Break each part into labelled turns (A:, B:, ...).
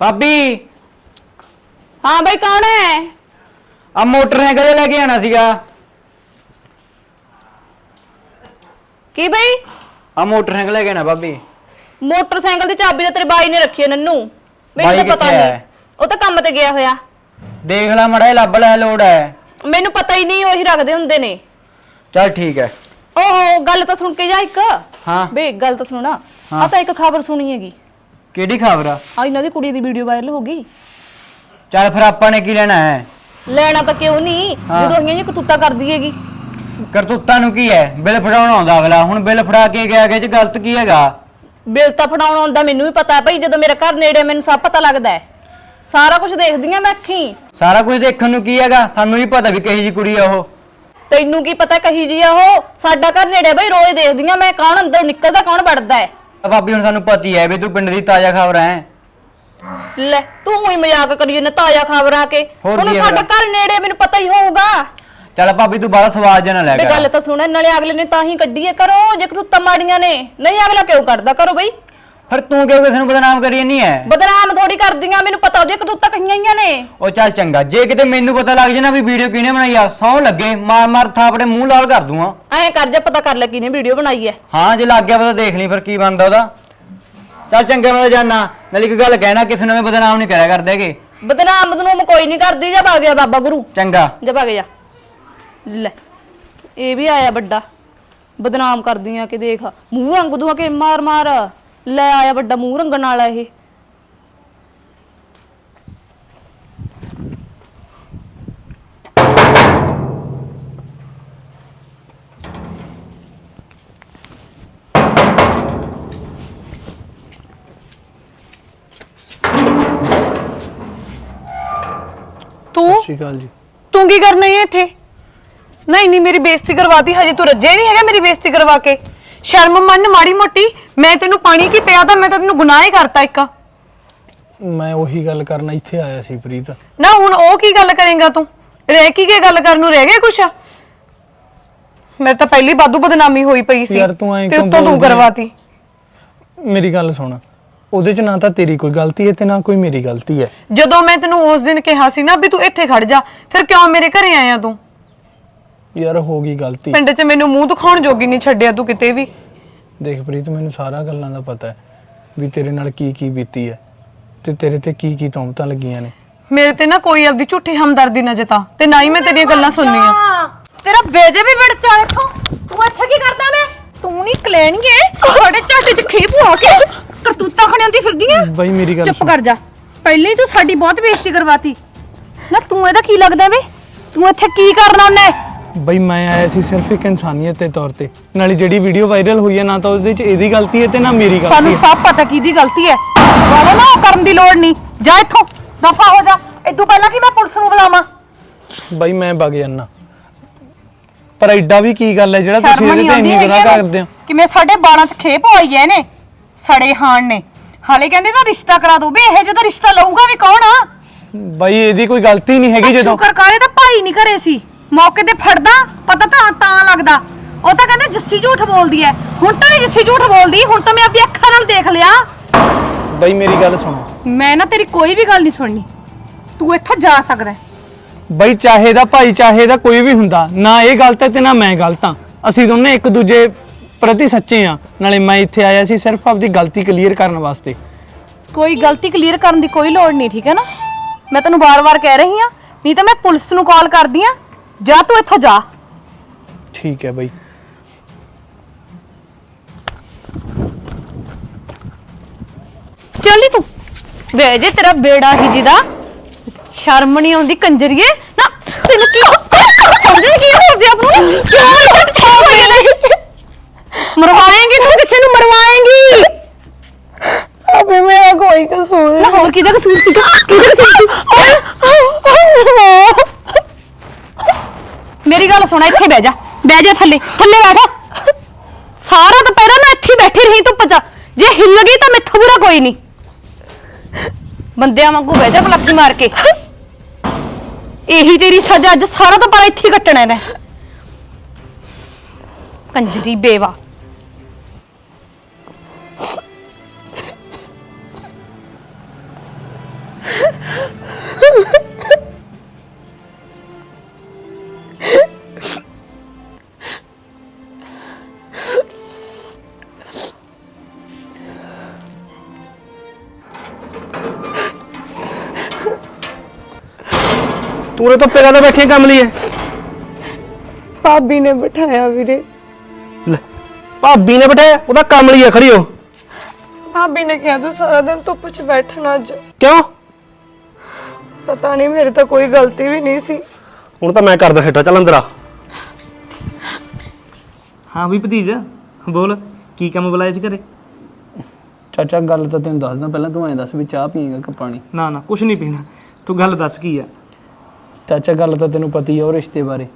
A: ਭਾਬੀ।
B: ਹਾਂ ਬਈ ਕੌਣ ਹੈ?
A: ਆ ਮੋਟਰਸਾਈਕਲ ਜਿਹਾ ਲੈ ਕੇ ਆਣਾ ਸੀਗਾ।
B: ਕੀ ਬਈ?
A: ਆ ਮੋਟਰਸਾਈਕਲ ਲੈ ਕੇ ਆਣਾ ਭਾਬੀ।
B: ਮੋਟਰਸਾਈਕਲ ਦੀ ਚਾਬੀ ਤਾਂ ਤੇਰੇ ਬਾਈ ਨੇ ਰੱਖੀ ਹੈ ਨੰਨੂ। ਮੈਨੂੰ
A: ਬਾਈ
B: ਤਾਂ ਪਤਾ
A: ਕਿੱਥੇ
B: ਨਹੀਂ।
A: ਹੈ?
B: ਉਹ ਤਾਂ ਕੰਮ ਤੇ ਗਿਆ ਹੋਇਆ।
A: ਦੇਖ ਲੈ ਮੜਾ ਲੱਭ ਲੈ ਲੋੜ ਹੈ।
B: ਮੈਨੂੰ ਪਤਾ ਹੀ ਨਹੀਂ ਉਹੀ ਰੱਖਦੇ ਹੁੰਦੇ ਨੇ।
A: ਚੱਲ ਠੀਕ ਹੈ।
B: ਓਹੋ ਗੱਲ ਤਾਂ ਸੁਣ ਕੇ ਜਾ ਇੱਕ।
A: ਹਾਂ।
B: ਬੇ ਗੱਲ ਤਾਂ ਸੁਣਾ।
A: ਹਾਂ।
B: ਆ ਤਾਂ ਇੱਕ ਖਬਰ ਸੁਣੀ ਹੈਗੀ।
A: ਕਿਹੜੀ ਖਬਰ ਆ?
B: ਆ ਇਹਨਾਂ ਦੀ ਕੁੜੀ ਦੀ ਵੀਡੀਓ ਵਾਇਰਲ ਹੋ ਗਈ।
A: ਚੱਲ ਫਿਰ ਆਪਾਂ ਨੇ ਕੀ ਲੈਣਾ ਹੈ?
B: ਲੈਣਾ ਤਾਂ ਕਿਉਂ ਨਹੀਂ?
A: ਹਾਂ।
B: ਜਦੋਂ ਅਹੀਆਂ ਜੀ ਕਤੂਤਾ ਕਰਦੀ ਹੈਗੀ।
A: ਕਰਤੂਤਾਂ ਨੂੰ ਕੀ ਹੈ? ਬਿੱਲ ਫੜਾਉਣ ਆਉਂਦਾ ਅਗਲਾ। ਹੁਣ ਬਿੱਲ ਫੜਾ ਕੇ ਗਿਆ ਕਿ ਚ ਗਲਤ ਕੀ ਹੈਗਾ?
B: ਬਿੱਲ ਤਾਂ ਫੜਾਉਣ ਆਉਂਦਾ ਮੈਨੂੰ ਵੀ ਪਤਾ ਹੈ ਭਾਈ ਜਦੋਂ ਮੇਰਾ ਘਰ ਨੇੜੇ ਮੈਨੂੰ ਸਭ ਪਤਾ ਲੱਗਦਾ ਹੈ। ਸਾਰਾ ਕੁਝ ਦੇਖਦੀ ਆ ਮੈਂ ਅੱਖੀ।
A: ਸਾਰਾ ਕੁਝ ਦੇਖਣ ਨੂੰ ਕੀ ਹੈਗਾ? ਸਾਨੂੰ ਵੀ ਪਤਾ ਵੀ ਕਹੀ ਜੀ ਕੁੜੀ ਆ ਉਹ।
B: ਤੈਨੂੰ ਕੀ ਪਤਾ ਕਹੀ ਜੀ ਆ ਉਹ? ਸਾਡਾ ਘਰ ਨੇੜੇ ਬਈ ਰੋਜ਼ ਦੇਖਦੀ ਆ ਮੈਂ ਕੌਣ ਅੰਦਰ ਨਿਕਲਦਾ ਕੌਣ ਵੜਦਾ ਹੈ।
A: ਆ ਭਾਬੀ ਹੁਣ ਸਾਨੂੰ ਪਤਾ ਹੀ ਵੀ ਤੂੰ ਪਿੰਡ ਦੀ ਤਾਜ਼ਾ ਖਬਰ ਹੈ।
B: ਲੈ ਤੂੰ ਹੀ ਮਜ਼ਾਕ ਕਰੀ ਜਨੇ ਤਾਜ਼ਾ ਖਬਰਾਂ ਕੇ।
A: ਹੋਰ
B: ਹੁਣ
A: ਕੀ ਹੈ
B: ਸਾਡਾ
A: ਫਿਰ?
B: ਘਰ ਨੇੜੇ ਮੈਨੂੰ ਪਤਾ ਹੀ ਹੋਊਗਾ।
A: ਚੱਲ ਭਾਬੀ ਤੂੰ ਬੜਾ ਸਵਾਦ ਜਨਾ ਲੈ
B: ਤੇ ਗੱਲ ਤਾਂ ਸੁਣ ਨਾਲੇ ਅਗਲੇ ਨੇ ਤਾਂ ਹੀ ਕੱਢੀ ਹੈ ਕਰੋ ਜੇ ਤੂੰ ਤਮਾੜੀਆਂ ਨੇ। ਨਹੀਂ ਅਗਲਾ ਕਿਉਂ ਕੱਢਦਾ? ਕਰੋ ਬਈ।
A: ਫਿਰ ਤੂੰ ਕਿਉਂ ਕਿਸੇ ਨੂੰ ਬਦਨਾਮ ਕਰੀ ਨਹੀਂ ਹੈ
B: ਬਦਨਾਮ ਥੋੜੀ ਕਰਦੀਆਂ ਮੈਨੂੰ ਪਤਾ ਉਹਦੇ ਕਤੂਤਾਂ ਕਹੀਆਂ ਹੀ ਨੇ।
A: ਉਹ ਚੱਲ ਚੰਗਾ ਜੇ ਕਿਤੇ ਮੈਨੂੰ ਪਤਾ ਲੱਗ ਜੇ ਨਾ ਵੀ ਵੀਡੀਓ ਕਿਹਨੇ ਬਣਾਈ ਆ ਸੌ ਲੱਗੇ ਮਾਰ ਮਾਰ ਥਾਪੜੇ ਮੂੰਹ ਲਾਲ ਕਰ ਦੂੰਗਾ।
B: ਐਂ ਕਰ ਜਾ ਪਤਾ ਕਰ ਲੈ ਕਿਹਨੇ ਵੀਡੀਓ ਬਣਾਈ ਹੈ
A: ਹਾਂ ਜੇ ਲੱਗ ਗਿਆ ਪਤਾ ਦੇਖ ਲਈ ਫਿਰ ਕੀ ਬਣਦਾ ਉਹਦਾ। ਚੱਲ ਚੰਗਾ ਮੈਂ ਜਾਣਾ ਨਾਲ ਇੱਕ ਗੱਲ ਕਹਿਣਾ ਕਿਸੇ ਨੂੰ ਵੀ ਬਦਨਾਮ ਨਹੀਂ ਕਰਿਆ ਕਰਦੇ ਹੈਗੇ।
B: ਬਦਨਾਮ ਬਦਨੂਮ ਕੋਈ ਨਹੀਂ ਕਰਦੀ ਜਾ ਭਗ ਗਿਆ ਬਾਬਾ ਗੁਰੂ।
A: ਚੰਗਾ।
B: ਜਾ ਭਗ ਜਾ। ਲੈ ਇਹ ਵੀ ਆਇਆ ਵੱਡਾ। ਬਦਨਾਮ ਕਰਦੀਆਂ ਕਿ ਦੇਖ ਮੂੰਹ ਰੰਗ ਦੂਆ ਕਿ ਮਾਰ ਮਾਰ। ਲੈ ਆਇਆ ਵੱਡਾ ਮੂੰਹ ਰੰਗਣ ਵਾਲਾ ਇਹ।
C: ਤੂੰ?
D: ਸ਼੍ਰੀ ਅਕਾਲ ਜੀ।
C: ਤੂੰ ਕੀ ਕਰਨਾ ਹੈ ਇੱਥੇ? ਨਹੀਂ ਨਹੀਂ ਮੇਰੀ ਬੇਇੱਜ਼ਤੀ ਕਰਵਾਤੀ ਹਜੇ ਤੂੰ ਰੱਜੇ ਨਹੀਂ ਹੈਗਾ ਮੇਰੀ ਬੇਇੱਜ਼ਤੀ ਕਰਵਾ ਕੇ। ਸ਼ਰਮ ਮੰਨ ਮਾੜੀ ਮੋਟੀ? ਮੈਂ ਤੈਨੂੰ ਪਾਣੀ ਕੀ ਪਿਆ ਤਾਂ ਮੈਂ ਤਾਂ ਤੈਨੂੰ ਗੁਨਾਹ ਹੀ ਕਰਤਾ ਇੱਕ।
D: ਮੈਂ ਉਹੀ ਗੱਲ ਕਰਨ ਇੱਥੇ ਆਇਆ ਸੀ ਪ੍ਰੀਤ।
C: ਨਾ ਹੁਣ ਉਹ ਕੀ ਗੱਲ ਕਰੇਗਾ ਤੂੰ? ਰਹਿ ਕੀ ਕੇ ਗੱਲ ਕਰਨ ਨੂੰ ਰਹਿ ਗਿਆ ਕੁਛ? ਮੇਰੇ ਤਾਂ ਪਹਿਲੀ ਬਾਦੂ ਬਦਨਾਮੀ ਹੋਈ ਪਈ ਸੀ।
D: ਯਾਰ ਤੂੰ ਐਂ
C: ਤੇ
D: ਕਿਉਂ
C: ਉੱਤੋਂ ਤੂੰ
D: ਬੋਲਦੀ?
C: ਕਰਵਾਤੀ।
D: ਮੇਰੀ ਗੱਲ ਸੁਣ। ਉਹਦੇ ਚ ਨਾ ਤਾਂ ਤੇਰੀ ਕੋਈ ਗਲਤੀ ਹੈ ਤੇ ਨਾ ਕੋਈ ਮੇਰੀ ਗਲਤੀ ਹੈ।
C: ਜਦੋਂ ਮੈਂ ਤੈਨੂੰ ਉਸ ਦਿਨ ਕਿਹਾ ਸੀ ਨਾ ਵੀ ਤੂੰ ਇੱਥੇ ਖੜ ਜਾ ਫਿਰ ਕਿਉਂ ਮੇਰੇ ਘਰੇ ਆਇਆ ਤੂੰ?
D: ਯਾਰ ਹੋ ਗਈ ਗਲਤੀ।
C: ਪਿੰਡ 'ਚ ਮੈਨੂੰ ਮੂੰਹ ਦਿਖਾਉਣ ਜੋਗੀ ਨਹੀਂ ਛੱਡਿਆ ਤੂੰ ਕਿਤੇ ਵੀ।
D: ਦੇਖ ਪ੍ਰੀਤ ਮੈਨੂੰ ਸਾਰਾ ਗੱਲਾਂ ਦਾ ਪਤਾ ਹੈ ਵੀ ਤੇਰੇ ਨਾਲ ਕੀ ਕੀ ਬੀਤੀ ਹੈ ਤੇ ਤੇਰੇ ਤੇ ਕੀ ਕੀ ਤੌਮਤਾਂ ਲੱਗੀਆਂ ਨੇ।
C: ਮੇਰੇ ਤੇ ਨਾ ਕੋਈ ਆਪਦੀ ਝੂਠੀ ਹਮਦਰਦੀ ਨਾ ਜਤਾ ਤੇ ਨਾ ਹੀ ਮੈਂ ਤੇਰੀਆਂ ਗੱਲਾਂ ਸੁਣਨੀਆਂ।
B: ਤੇਰਾ ਵੇਜੇ ਵੀ ਵੜ ਚਾ ਇੱਥੋਂ। ਤੂੰ ਇੱਥੇ ਕੀ ਕਰਦਾ ਮੈਂ
C: ਤੂੰ ਨਹੀਂ ਕਲੈਣੀਏ ਤੁਹਾਡੇ ਝਾਟੇ 'ਚ ਖੇਪ ਹੋ ਕੇ ਕਰਤੂਤਾਂ ਖਣਿਆਂਦੀ ਫਿਰਦੀ ਆ
D: ਬਾਈ ਮੇਰੀ ਗੱਲ
B: ਚੁੱਪ
D: ਸੁਣ।
B: ਕਰ ਜਾ। ਪਹਿਲੇ ਹੀ ਤੂੰ ਸਾਡੀ ਬਹੁਤ ਬੇਇੱਜ਼ਤੀ ਕਰਵਾਤੀ। ਨਾ ਤੂੰ ਇਹਦਾ ਕੀ ਲੱਗਦਾ ਵੇ? ਤੂੰ ਇੱਥੇ ਕੀ ਕਰਨਾ ਉਹਨੇ?
D: ਬਾਈ ਮੈਂ ਆਇਆ ਸੀ ਸਿਰਫ ਇੱਕ ਇਨਸਾਨੀਅਤ ਦੇ ਤੌਰ ਤੇ। ਨਾਲੇ ਜਿਹੜੀ ਵੀਡੀਓ ਵਾਇਰਲ ਹੋਈ ਹੈ ਨਾ ਤਾਂ ਉਹਦੇ ਚ ਇਹਦੀ ਗਲਤੀ ਹੈ ਤੇ ਨਾ ਮੇਰੀ ਗਲਤੀ
B: ਸਾਨੂੰ
D: ਹੈ।
B: ਸਭ ਪਤਾ ਕਿਹਦੀ ਗਲਤੀ ਹੈ। ਵਾਲਾ ਨਾ ਉਹ ਕਰਨ ਦੀ ਲੋੜ ਨਹੀਂ। ਜਾ ਇੱਥੋਂ ਦਫਾ ਹੋ ਜਾ। ਇਦੋਂ ਪਹਿਲਾਂ ਕਿ ਮੈਂ ਪੁਲਿਸ ਨੂੰ ਬੁਲਾਵਾਂ?
D: ਬਾਈ ਮੈਂ ਵਗ ਜਾਨਾ। ਪਰ ਐਡਾ ਵੀ ਕੀ ਗੱਲ ਹੈ ਜਿਹੜਾ ਤੁਸੀਂ
B: ਸ਼ਰਮ
D: ਇਹਦੇ
B: ਨਹੀਂ
D: ਤੇ
B: ਆਉਂਦੀ
D: ਇੰਨੀ ਗੁਨਾਹ
B: ਇਹਨੂੰ
D: ਕਰਦੇ ਹੋ?
B: ਕਿਵੇਂ ਸਾਡੇ ਬਾਲਾਂ 'ਚ ਖੇਪ ਹੋਈ ਐ ਨੇ ਸੜੇ ਹਾਣ ਨੇ। ਹਾਲੇ ਕਹਿੰਦੇ ਤਾਂ ਰਿਸ਼ਤਾ ਕਰਾ ਦੋ। ਬੇ ਇਹ ਜਦੋਂ ਰਿਸ਼ਤਾ ਲਊਗਾ ਵੀ ਕੌਣ ਆ?
D: ਬਾਈ ਇਹਦੀ ਕੋਈ ਗਲਤੀ ਨਹੀਂ ਹੈਗੀ ਜਦੋਂ।
B: ਸ਼ੁਕਰ ਕਰੇ ਤਾਂ ਭਾਈ ਨਹੀਂ ਘਰੇ ਸੀ। ਮੌਕੇ ਤੇ ਫੜਦਾ ਪਤਾ ਤਾਂ ਤਾਂ ਲੱਗਦਾ। ਉਹ ਤਾਂ ਕਹਿੰਦੇ ਜੱਸੀ ਝੂਠ ਬੋਲਦੀ ਐ। ਹੁਣ ਤਾਂ ਨੀ ਜੱਸੀ ਝੂਠ ਬੋਲਦੀ ਹੁਣ ਤਾਂ ਮੈਂ ਆਪਣੀ ਅੱਖਾਂ ਨਾਲ ਦੇਖ ਲਿਆ।
D: ਬਾਈ ਮੇਰੀ ਗੱਲ ਸੁਣ।
B: ਮੈਂ ਨਾ ਤੇਰੀ ਕੋਈ ਵੀ ਗੱਲ ਨਹੀਂ ਸੁਣਨੀ। ਤੂੰ ਇੱਥੋਂ ਜਾ ਸਕਦਾ ਹੈ।
D: ਬਾਈ ਚਾਹੇ ਦਾ ਭਾਈ ਚਾਹੇ ਦਾ ਕੋਈ ਵੀ ਹੁੰਦਾ ਨਾ ਇਹ ਗਲਤ ਹੈ ਤੇ ਨਾ ਮੈਂ ਗਲਤ ਹਾਂ ਅਸੀਂ ਦੋਨੇ ਇੱਕ ਦੂਜੇ ਪ੍ਰਤੀ ਸੱਚੇ ਆ। ਨਾਲੇ ਮੈਂ ਇੱਥੇ ਆਇਆ ਸੀ ਸਿਰਫ ਆਪਦੀ ਗਲਤੀ ਕਲੀਅਰ ਕਰਨ ਵਾਸਤੇ।
B: ਕੋਈ ਗਲਤੀ ਕਲੀਅਰ ਕਰਨ ਦੀ ਕੋਈ ਲੋੜ ਨਹੀਂ ਠੀਕ ਹੈ ਨਾ? ਮੈਂ ਤੈਨੂੰ ਵਾਰ-ਵਾਰ ਕਹਿ ਰਹੀ ਆ। ਨਹੀਂ ਤਾਂ ਮੈਂ ਪੁਲਿਸ ਨੂੰ ਕਾਲ ਕਰਦੀ ਆ। ਜਾ ਤੂੰ ਇੱਥੋਂ ਜਾ।
D: ਠੀਕ ਹੈ ਬਾਈ।
B: ਚੱਲੀ ਤੂੰ। ਵੇ ਜੇ ਤੇਰਾ ਬੇੜਾ ਹੀ ਜੀ ਦਾ ਸ਼ਰਮ ਨਹੀਂ ਆਉਂਦੀ ਕੰਜਰੀਏ ਨਾ ਤੈਨੂੰ ਕੀ ਸਮਝੇ ਕੀ ਹੋ ਗਿਆ ਨੂੰ ਕਿਉਂ ਮੱਟ ਛਾਪ ਗਏ ਮਰਵਾਏਂਗੀ ਤੂੰ ਕਿਸੇ ਨੂੰ ਮਰਵਾਏਂਗੀ।
C: ਅਬੇ ਮੇਰਾ ਕੋਈ ਕਸੂਰ
B: ਨਾ ਹੋਰ ਕਿਹਦਾ ਕਸੂਰ ਸੀਗਾ? ਕਿਹਦਾ ਕਸੂਰ ਸੀ? ਮੇਰੀ ਗੱਲ ਸੁਣ, ਇੱਥੇ ਬਹਿ ਜਾ। ਬਹਿ ਜਾ ਥੱਲੇ। ਥੱਲੇ ਬੈਠ ਸਾਰਾ ਦੁਪਹਿਰਾ ਮੈਂ ਇੱਥੇ ਹੀ ਬੈਠੀ ਰਹੀ ਧੁੱਪ 'ਚ। ਜੇ ਹਿੱਲ ਗਈ ਤਾਂ ਮੈਥੋਂ ਬੁਰਾ ਕੋਈ ਨਹੀਂ। ਬੰਦਿਆਂ ਵਾਂਗੂ ਬਹਿ ਜਾ ਪਲੱਕੀ ਮਾਰ ਕੇ। ਇਹੀ ਤੇਰੀ ਸਜ਼ਾ, ਅੱਜ ਸਾਰਾ ਦੁਪਹਿਰਾ ਇੱਥੇ ਹੀ ਕੱਟਣਾ ਇਹਨੇ ਕੰਜਰੀ ਬੇਵਾ।
E: ਤੂੰ ਉਰੇ ਧੁੱਪੇ ਕਾਹਦਾ ਬੈਠੀ ਕੰਮ ਲਈ ਐ
C: ਭਾਬੀ ਨੇ ਬਿਠਾਇਆ ਵੀਰੇ।
E: ਲੈ ਭਾਬੀ ਨੇ ਬਿਠਾਇਆ ਉਹਦਾ ਕੰਮ ਲਈ ਐ ਖੜੀ ਹੋ।
C: ਭਾਬੀ ਨੇ ਕਿਹਾ ਤੂੰ ਸਾਰਾ ਦਿਨ ਧੁੱਪ 'ਚ ਬੈਠਣਾ ਅੱਜ।
E: ਕਿਉਂ?
C: ਪਤਾ ਨਹੀਂ ਮੇਰੀ ਤਾਂ ਕੋਈ ਗਲਤੀ ਵੀ ਨਹੀਂ ਸੀ।
E: ਹੁਣ ਤਾਂ ਮੈਂ ਕਰਦਾ ਹੇਠਾਂ ਚੱਲ ਅੰਦਰ ਆ।
F: ਹਾਂ ਵੀ ਭਤੀਜ ਬੋਲ ਕੀ ਕੰਮ ਬੁਲਾਇਆ ਸੀ ਘਰੇ?
D: ਚਾਚਾ ਗੱਲ ਤਾਂ ਤੈਨੂੰ ਦੱਸਦਾ ਪਹਿਲਾਂ ਤੂੰ ਐਂ ਦੱਸ ਵੀ ਚਾਹ ਪੀਏਗਾ ਕਿ ਪਾਣੀ?
F: ਨਾ ਨਾ ਕੁਛ ਨਹੀਂ ਪੀਣਾ। ਤੂੰ ਗੱਲ ਦੱਸ ਕੀ ਆ?
D: ਚਾਚਾ ਗੱਲ ਤਾਂ ਤੈਨੂੰ ਪਤੀ ਆ ਉਹ ਰਿਸ਼ਤੇ ਬਾਰੇ।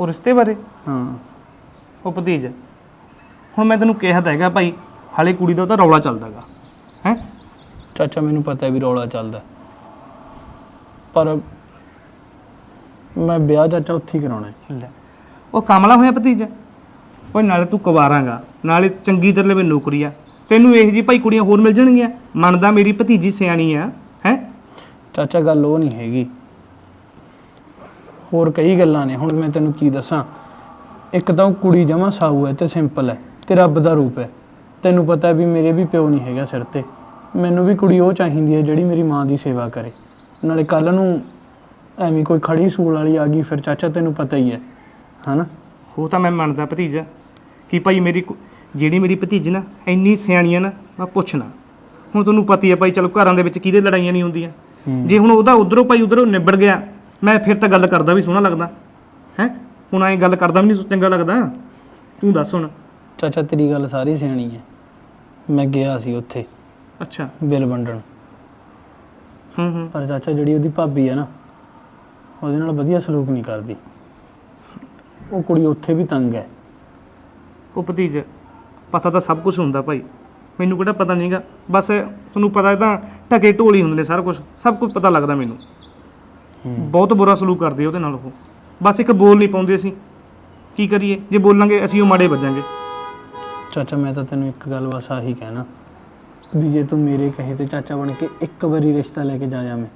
F: ਉਹ ਰਿਸ਼ਤੇ ਬਾਰੇ?
D: ਹਾਂ।
F: ਉਹ ਭਤੀਜ। ਹੁਣ ਮੈਂ ਤੈਨੂੰ ਕਿਹਾ ਤਾਂ ਹੈਗਾ ਭਾਈ ਹਾਲੇ ਕੁੜੀ ਦਾ ਤਾਂ ਰੌਲਾ ਚੱਲਦਾਗਾ। ਹੈ?
D: ਚਾਚਾ ਮੈਨੂੰ ਪਤਾ ਹੈ ਵੀ ਰੌਲਾ ਚੱਲਦਾ। ਪਰ ਮੈਂ ਵਿਆਹ ਚਾਚਾ ਉੱਥੇ ਹੀ ਕਰਾਉਣਾ ਹੈ।
F: ਲੈ। ਉਹ ਕਮਲਾ ਹੋਇਆ ਭਤੀਜ? ਓਏ ਨਾਲੇ ਤੂੰ ਕੁਵਾਰਾਂਗਾ। ਨਾਲੇ ਚੰਗੀ ਤਰ੍ਹਾਂ ਵੀ ਨੌਕਰੀ ਆ। ਤੈਨੂੰ ਇਹੋ ਜੀ ਭਾਈ ਕੁੜੀਆਂ ਹੋਰ ਮਿਲ ਜਾਣਗੀਆਂ? ਮੰਨਦਾ ਮੇਰੀ ਭਤੀਜੀ ਸਿਆਣੀ ਆ। ਹੈ?
D: ਚਾਚਾ ਗੱਲ ਉਹ ਨਹੀਂ ਹੈਗੀ। ਹੋਰ ਕਈ ਗੱਲਾਂ ਨੇ। ਹੁਣ ਮੈਂ ਤੈਨੂੰ ਕੀ ਦੱਸਾਂ? ਇੱਕ ਤਾਂ ਉਹ ਕੁੜੀ ਜਮਾ ਸਾਊ ਹੈ ਤੇ ਸਿੰਪਲ ਹੈ ਤੇ ਰੱਬ ਦਾ ਰੂਪ ਹੈ। ਤੈਨੂੰ ਪਤਾ ਵੀ ਮੇਰੇ ਵੀ ਪਿਓ ਨਹੀਂ ਹੈਗਾ ਸਿਰ ਤੇ। ਮੈਨੂੰ ਵੀ ਕੁੜੀ ਉਹ ਚਾਹੀਦੀ ਹੈ ਜਿਹੜੀ ਮੇਰੀ ਮਾਂ ਦੀ ਸੇਵਾ ਕਰੇ। ਨਾਲੇ ਕੱਲ ਨੂੰ ਐਵੇਂ ਕੋਈ ਖੜੀ ਸੂਲ ਵਾਲੀ ਆ ਗਈ ਫਿਰ ਚਾਚਾ ਤੈਨੂੰ ਪਤਾ ਹੀ ਹੈ। ਹਨਾ?
F: ਉਹ ਤਾਂ ਮੈਂ ਮੰਨਦਾ ਭਤੀਜ। ਕਿ ਭਾਈ ਮੇਰੀ ਕੁ- ਜਿਹੜੀ ਮੇਰੀ ਭਤੀਜ ਨਾ ਇੰਨੀ ਸਿਆਣੀ ਆ ਨਾ ਮੈਂ ਪੁੱਛਣਾ ਹੁਣ ਤੁਹਾਨੂੰ ਪਤਾ ਹੀ ਹੈ ਭਾਈ ਚਲੋ ਘਰਾਂ ਦੇ ਵਿੱਚ ਕਿਹਦੇ ਲੜਾਈਆਂ ਨਹੀਂ ਹੁੰਦੀਆਂ। ਜੇ ਹੁਣ ਉਹਦਾ ਉਧਰੋਂ ਭਾਈ ਉਧਰੋਂ ਨਿਬੜ ਗਿਆ ਮੈਂ ਫਿਰ ਤਾਂ ਗੱਲ ਕਰਦਾ ਵੀ ਸੋਹਣਾ ਲੱਗਦਾ। ਹੈ? ਹੁਣ ਐਂ ਗੱਲ ਕਰਦਾ ਵੀ ਨਹੀਂ ਚੰਗਾ ਲੱਗਦਾ। ਤੂੰ ਦੱਸ ਹੁਣ।
D: ਚਾਚਾ ਤੇਰੀ ਗੱਲ ਸਾਰੀ ਸਿਆਣੀ ਹੈ ਮੈਂ ਗਿਆ ਸੀ ਉੱਥੇ
F: ਅੱਛਾ।
D: ਬਿੱਲ ਵੰਡਣ।
F: ਹੂੰ ਹੂੰ।
D: ਪਰ ਚਾਚਾ ਜਿਹੜੀ ਉਹਦੀ ਭਾਬੀ ਹੈ ਨਾ ਉਹਦੇ ਨਾਲ ਵਧੀਆ ਸਲੂਕ ਨਹੀਂ ਕਰਦੀ। ਉਹ ਕੁੜੀ ਉੱਥੇ ਵੀ ਤੰਗ ਹੈ
F: ਉਹ ਭਤੀਜ ਪਤਾ ਤਾਂ ਸਭ ਕੁਝ ਹੁੰਦਾ ਭਾਈ। ਮੈਨੂੰ ਕਿਹੜਾ ਪਤਾ ਨਹੀਂਗਾ ਬਸ ਤੁਹਾਨੂੰ ਪਤਾ ਤਾਂ ਢਕੇ ਢੋਲੀ ਹੁੰਦੇ ਨੇ ਸਾਰਾ ਕੁਝ ਸਭ ਕੁਝ ਪਤਾ ਲੱਗਦਾ ਮੈਨੂੰ। ਬਹੁਤ ਬੁਰਾ ਸਲੂਕ ਕਰਦੇ ਆ ਉਹਦੇ ਨਾਲ ਉਹ। ਬਸ ਇੱਕ ਬੋਲ ਨਹੀਂ ਪਾਉਂਦੇ ਅਸੀਂ। ਕੀ ਕਰੀਏ? ਜੇ ਬੋਲਾਂਗੇ, ਅਸੀਂ ਉਹ ਮਾੜੇ ਵੱਜਾਂਗੇ।
D: ਚਾਚਾ, ਮੈਂ ਤਾਂ ਤੈਨੂੰ ਇੱਕ ਗੱਲ ਬਸ ਆਹੀ ਕਹਿਣਾ। ਵੀ ਜੇ ਤੂੰ ਮੇਰੇ ਕਹੇ ਤੇ ਚਾਚਾ ਬਣ ਕੇ ਇੱਕ ਵਾਰੀ ਰਿਸ਼ਤਾ ਲੈ ਕੇ ਜਾ ਜਾ ਮੈਂ।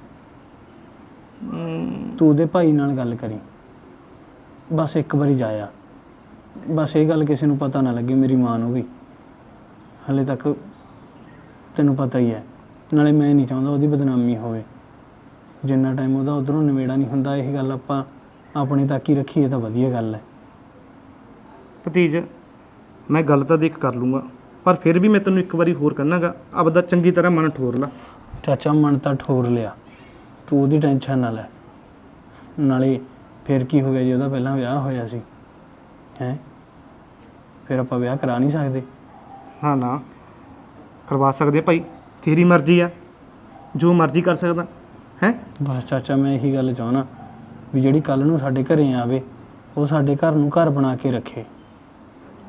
D: ਤੂੰ ਉਹਦੇ ਭਾਈ ਨਾਲ ਗੱਲ ਕਰੀ। ਬਸ ਇੱਕ ਵਾਰੀ ਜਾਇਆ ਬਸ ਇਹ ਗੱਲ ਕਿਸੇ ਨੂੰ ਪਤਾ ਨਾ ਲੱਗੇ, ਮੇਰੀ ਮਾਂ ਨੂੰ ਵੀ। ਹਲੇ ਤੱਕ ਤੈਨੂੰ ਪਤਾ ਹੀ ਹੈ। ਨਾਲੇ ਮੈਂ ਨਹੀਂ ਚਾਹੁੰਦਾ ਉਹਦੀ ਬਦਨਾਮੀ ਹੋਵੇ। ਜਿੰਨਾ ਟਾਈਮ ਉਹਦਾ ਉਧਰੋਂ ਨਿਬੇੜਾ ਨਹੀਂ ਹੁੰਦਾ ਇਹ ਗੱਲ ਆਪਾਂ ਆਪਣੇ ਤੱਕ ਹੀ ਰੱਖੀਏ ਤਾਂ ਵਧੀਆ ਗੱਲ ਹੈ।
F: ਭਤੀਜ ਮੈਂ ਗੱਲ ਤਾਂ ਦੇਖ ਕਰ ਲੂੰਗਾ ਪਰ ਫਿਰ ਵੀ ਮੈਂ ਤੈਨੂੰ ਇੱਕ ਵਾਰੀ ਹੋਰ ਕਹਿਣਾਗਾ ਆਪਦਾ ਚੰਗੀ ਤਰ੍ਹਾਂ ਮਨ ਠੋਰ ਲਾ।
D: ਚਾਚਾ ਮਨ ਤਾਂ ਠੋਰ ਲਿਆ। ਤੂੰ ਉਹਦੀ ਟੈਨਸ਼ਨ ਨਾ ਲੈ। ਨਾਲੇ ਫਿਰ ਕੀ ਹੋ ਗਿਆ ਜੀ ਉਹਦਾ ਪਹਿਲਾਂ ਵਿਆਹ ਹੋਇਆ ਸੀ? ਹੈ? ਫਿਰ ਆਪਾਂ ਵਿਆਹ ਕਰਾ ਨਹੀਂ ਸਕਦੇ।
F: ਹਾਂ ਨਾ। ਕਰਵਾ ਸਕਦੇ ਆ ਭਾਈ। ਤੇਰੀ ਮਰਜ਼ੀ ਆ। ਜੋ ਮਰਜ਼ੀ ਕਰ ਸਕਦਾ। ਹੈ?
D: ਬਸ ਚਾਚਾ ਮੈਂ ਇਹੀ ਗੱਲ ਚਾਹਣਾ ਵੀ ਜਿਹੜੀ ਕੱਲ ਨੂੰ ਸਾਡੇ ਘਰੇ ਆਵੇ ਉਹ ਸਾਡੇ ਘਰ ਨੂੰ ਘਰ ਬਣਾ ਕੇ ਰੱਖੇ।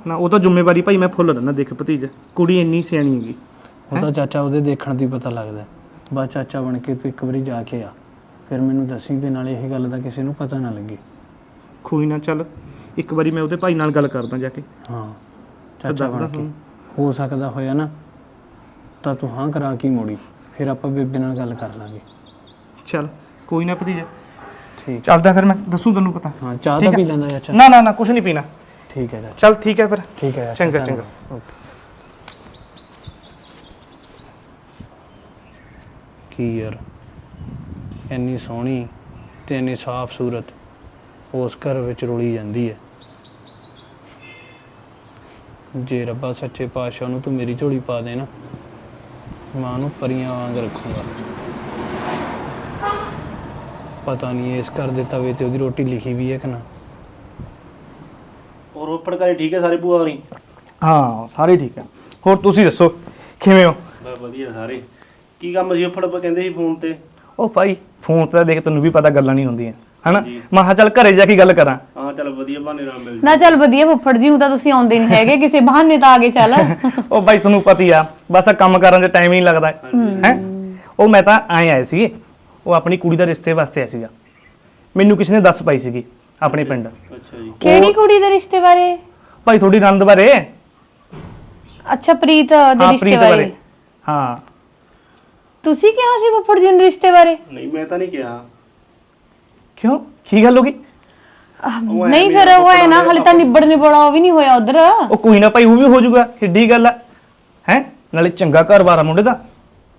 F: ਨਾ ਉਹ ਤਾਂ ਜ਼ਿੰਮੇਵਾਰੀ ਭਾਈ ਮੈਂ ਫੁੱਲ ਲੈਣਾ ਦੇਖ ਭਤੀਜ। ਕੁੜੀ ਇੰਨੀ ਸਿਆਣੀ ਹੈਗੀ।
D: ਉਹ ਤਾਂ ਚਾਚਾ ਉਹਦੇ ਦੇਖਣ ਦੀ ਪਤਾ ਲੱਗਦਾ ਬਸ ਚਾਚਾ ਬਣ ਕੇ ਤੂੰ ਇੱਕ ਵਾਰੀ ਜਾ ਕੇ ਆ। ਫਿਰ ਮੈਨੂੰ ਦੱਸੀ ਤੇ ਨਾਲੇ ਇਹ ਗੱਲ ਦਾ ਕਿਸੇ ਨੂੰ ਪਤਾ ਨਾ ਲੱਗੇ।
F: ਕੋਈ ਨਾ ਚੱਲ। ਇੱਕ ਵਾਰੀ ਮੈਂ ਉਹਦੇ ਭਾਈ ਨਾਲ ਗੱਲ ਕਰਦਾ ਜਾ ਕੇ।
D: ਹਾਂ। ਚਾਚਾ ਬਣ ਕੇ। ਹੋ ਸਕਦਾ ਹੋਇਆ ਨਾ ਤਾਂ ਤੂੰ ਹਾਂ ਕਰਾ ਕੇ ਮੋੜੀ। ਫਿਰ ਆਪਾਂ ਬੇਬੇ ਨਾਲ ਗੱਲ ਕਰ ਲਾਂਗੇ।
F: ਚੱਲ ਕੋਈ ਨਾ ਭਤੀਜ।
D: ਠੀਕ।
F: ਚੱਲਦਾ ਫਿਰ ਮੈਂ ਦੱਸੂ ਤੈਨੂੰ ਪਤਾ।
D: ਹਾਂ ਚਾਹ
F: ਠੀਕ
D: ਤਾਂ। ਪੀ ਲੈਂਦਾ ਚਾਚਾ
F: ਨਾ ਨਾ ਨਾ ਕੁਝ ਨਹੀਂ ਪੀਣਾ।
D: ਠੀਕ ਹੈ ਚਾਚਾ
F: ਚੱਲ ਠੀਕ ਹੈ ਫਿਰ।
D: ਠੀਕ ਹੈ ਚਾਚਾ,
F: ਚੰਗਾ। ਚੰਗਾ।
D: ਓਕੇ। ਕੀ ਯਾਰ ਇੰਨੀ ਸੋਹਣੀ ਤੇ ਇੰਨੀ ਸਾਫ਼ ਸੂਰਤ ਉਸ ਘਰ ਵਿੱਚ ਰੁਲੀ ਜਾਂਦੀ ਹੈ। ਜੇ ਰੱਬਾ ਸੱਚੇ ਪਾਤਸ਼ਾਹ ਨੂੰ ਤੂੰ ਮੇਰੀ ਝੋਲੀ ਪਾ ਦੇ ਨਾ ਮਾਂ ਨੂੰ ਪਰੀਆਂ ਵਾਂਗ ਰੱਖੂੰਗਾ। ਪਤਾ ਨਹੀਂ ਇਸ ਘਰ ਦੇ ਤਵੇ ਤੇ ਉਹਦੀ ਰੋਟੀ ਲਿਖੀ ਵੀ ਹੈ ਕਿ ਨਾ।
E: ਹੋਰ ਉੱਪਰ ਕਰੇ ਠੀਕ ਹੈ ਸਾਰੇ ਭੂਆ ਹੋਰੀ?
F: ਹਾਂ ਸਾਰੇ ਠੀਕ ਹੈ। ਹੋਰ ਤੁਸੀਂ ਦੱਸੋ ਕਿਵੇਂ ਹੋ?
E: ਬਸ ਵਧੀਆ ਸਾਰੇ। ਕੀ ਕੰਮ ਸੀ ਉੱਪਰ ਕਹਿੰਦੇ ਸੀ ਫੋਨ ਤੇ?
F: ਉਹ ਭਾਈ ਫੋਨ ਤੇ ਤਾਂ ਦੇਖ ਤੈਨੂੰ ਵੀ ਪਤਾ ਗੱਲਾਂ ਨਹੀਂ ਹੁੰਦੀਆਂ ਹਨਾ? ਮੈਂ ਕਿਹਾ ਚੱਲ ਘਰੇ ਜਾ ਕੇ ਗੱਲ ਕਰਾਂ।
E: ਹਾਂ ਚੱਲ ਵਧੀਆ ਬਹਾਨੇ ਨਾਲ ਮਿਲ
B: ਨਾ ਚੱਲ ਵਧੀਆ ਫੁੱਫੜ ਜੀ ਹੁਣ ਤਾਂ ਤੁਸੀਂ ਆਉਂਦੇ ਨਹੀਂ ਹੈਗੇ ਕਿਸੇ ਬਹਾਨੇ ਤਾਂ ਆ ਕੇ ਚੱਲ।
F: ਉਹ ਭਾਈ ਤੁਹਾਨੂੰ ਪਤਾ ਹੀ ਆ ਬਸ ਆਹ ਕੰਮ ਕਰਨ 'ਚ ਟਾਈਮ ਹੀ ਨਹੀਂ ਲੱਗਦਾ ਹੈ? ਉਹ ਮੈਂ ਤਾਂ ਆਏ ਆਏ ਸੀਗੇ ਉਹ ਆਪਣੀ ਕੁੜੀ ਦਾ ਰਿਸ਼ਤੇ ਵਾਸਤੇ ਆਇਆ ਸੀਗਾ। ਮੈਨੂੰ ਕਿਸੇ ਨੇ ਦੱਸ ਪਾਈ ਸੀਗੀ ਆਪਣੇ ਪਿੰਡ।
E: ਅੱਛਾ ਜੀ।
B: ਕਿਹੜੀ ਕੁੜੀ ਦੇ ਰਿਸ਼ਤੇ ਬਾਰੇ?
F: ਭਾਈ ਥੋੜੀ ਨੰਦ ਬਾਰੇ।
B: ਅੱਛਾ ਪ੍ਰੀਤ ਦੇ
F: ਹਾਂ
B: ਰਿਸ਼ਤੇ
F: ਪ੍ਰੀਤ
B: ਬਾਰੇ।
F: ਬਾਰੇ। ਹਾਂ।
B: ਤੁਸੀਂ ਕਿਹਾ ਸੀ ਫੁੱਫੜ ਜੀ ਨੂੰ ਰਿਸ਼ਤੇ ਬਾਰੇ?
E: ਨਹੀਂ ਮੈਂ ਤਾਂ ਨਹੀਂ ਕਿਹਾ।
F: ਕਿਉਂ? ਕੀ ਗੱਲ ਹੋ ਗਈ?
B: ਨਹੀਂ ਫਿਰ ਉਹ ਹੈ ਨਾ ਹਲੇ ਤਾਂ ਨਿਬੜ ਨਿਬੜਾ ਉਹ ਵੀ ਨਹੀਂ ਹੋਇਆ ਉਧਰ।
F: ਉਹ ਕੋਈ ਨਾ ਭਾਈ ਉਹ ਵੀ ਹੋ ਜਾਊਗਾ। ਕਿੱਡੀ ਗੱਲ ਆ। ਹੈ? ਨਾਲੇ ਚੰਗਾ ਘਰ-ਬਾਰ ਆ ਮੁੰਡੇ ਦਾ।